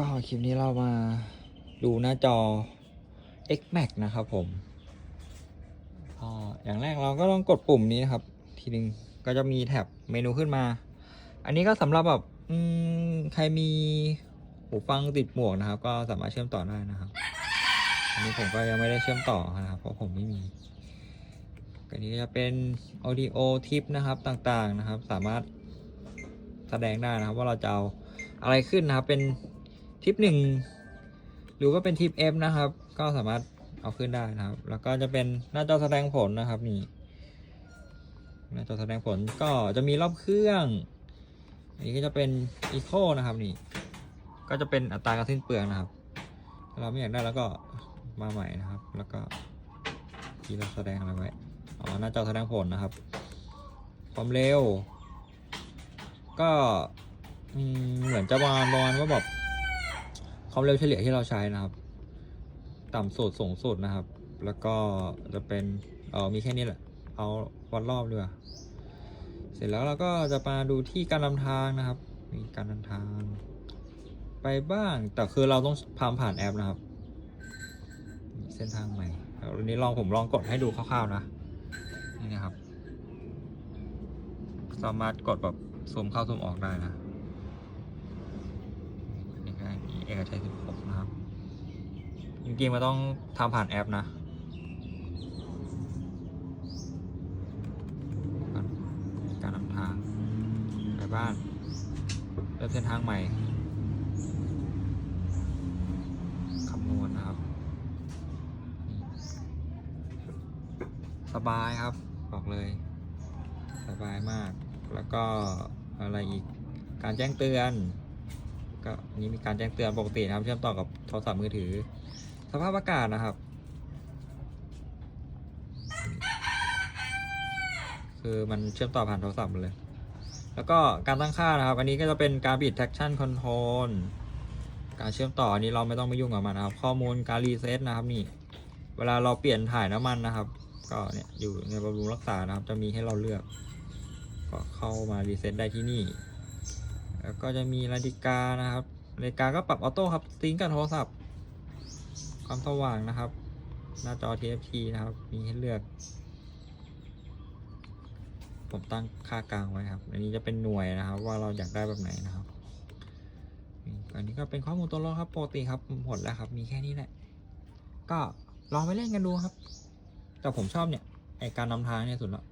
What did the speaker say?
ก็คลิปนี้เรามาดูหน้าจอ Xmax นะครับผมอย่างแรกเราก็ต้องกดปุ่มนี้นะครับ ทีนึงก็จะมีแท็บเมนูขึ้นมา อันนี้ก็สำหรับแบบใครมีหูฟังติดหมวกนะครับ ก็สามารถเชื่อมต่อได้นะครับ อันนี้ผมก็ยังไม่ได้เชื่อมต่อนะครับ เพราะผมไม่มีอันนี้จะเป็น audio tip นะครับต่างๆนะครับ สามารถแสดงได้นะครับ ว่าเราจะเอาอะไรขึ้นนะครับเป็น ทิปหนึ่งหรือว่าเป็นทิป F นะครับ ก็สามารถเอาขึ้นได้นะครับ แล้วก็จะเป็นหน้าจอแสดงผลนะครับนี่หน้าจอแสดงผลก็จะมีรอบเครื่อง อันนี้ก็จะเป็น Eco นะครับนี่ ก็จะเป็นอัตราการสิ้นเปลืองนะครับ ถ้าเราไม่อยากได้แล้วก็มาใหม่นะครับ แล้วก็ที่เราแสดงอะไรไว้ อ๋อ หน้าจอแสดงผลนะครับ ความเร็ว ก็เหมือนจะประมาณประมาณว่าแบบ ความเร็วเฉลี่ยที่เราใช้นะครับ ต่ำสุดสูงสุดนะครับ แล้วก็จะเป็นเออมีแค่นี้แหละ เอาวัดรอบดีกว่าเสร็จแล้วเราก็จะมาดูที่การนำทางนะครับ มีการนำทาง ไปบ้าง แต่คือเราต้องพามผ่านแอปนะครับ เส้นทางใหม่แล้ววันนี้ลองผมลองกดให้ดูคร่าวๆนะ นี่นะครับ สามารถกดแบบซูมเข้าซูมออกได้นะ นี่ก็มี เอกชัย16นะครับจริงๆมันต้องทำผ่านแอปนะการนำทางไปบ้านเริ่มเส้นทางใหม่คำนวณนะครับ สบายครับบอกเลย สบายมากแล้วก็อะไรอีกการแจ้งเตือน ก็นี้มีการแจ้งเตือนปกตินะครับ เชื่อมต่อกับโทรศัพท์มือถือ สภาพอากาศนะครับ คือมันเชื่อมต่อผ่านโทรศัพท์เลย แล้วก็การตั้งค่านะครับ อันนี้ก็จะเป็นการบิด traction control การเชื่อมต่ออันนี้เราไม่ต้องไปยุ่งกับมันนะครับ ข้อมูลการรีเซ็ตนะครับนี่ เวลาเราเปลี่ยนถ่ายน้ำมันนะครับ ก็เนี่ยอยู่ในบำรุงรักษานะครับ จะมีให้เราเลือก ก็เข้ามารีเซ็ตได้ที่นี่ แล้วก็จะมีนาฬิกานะครับนาฬิกาก็ปรับออโต้ครับซิงกับโทรศัพท์ ความสว่างนะครับ หน้าจอ TFT นะครับ มีให้เลือก ผมตั้งค่ากลางไว้ครับ อันนี้จะเป็นหน่วยนะครับ ว่าเราอยากได้แบบไหนนะครับ อันนี้ก็เป็นข้อมูลตัวรถครับปกติครับหมดแล้วครับ มีแค่นี้แหละ ก็ลองไปเล่นกันดูครับ แต่ผมชอบเนี่ยไอการนำทางเนี่ยสุดละ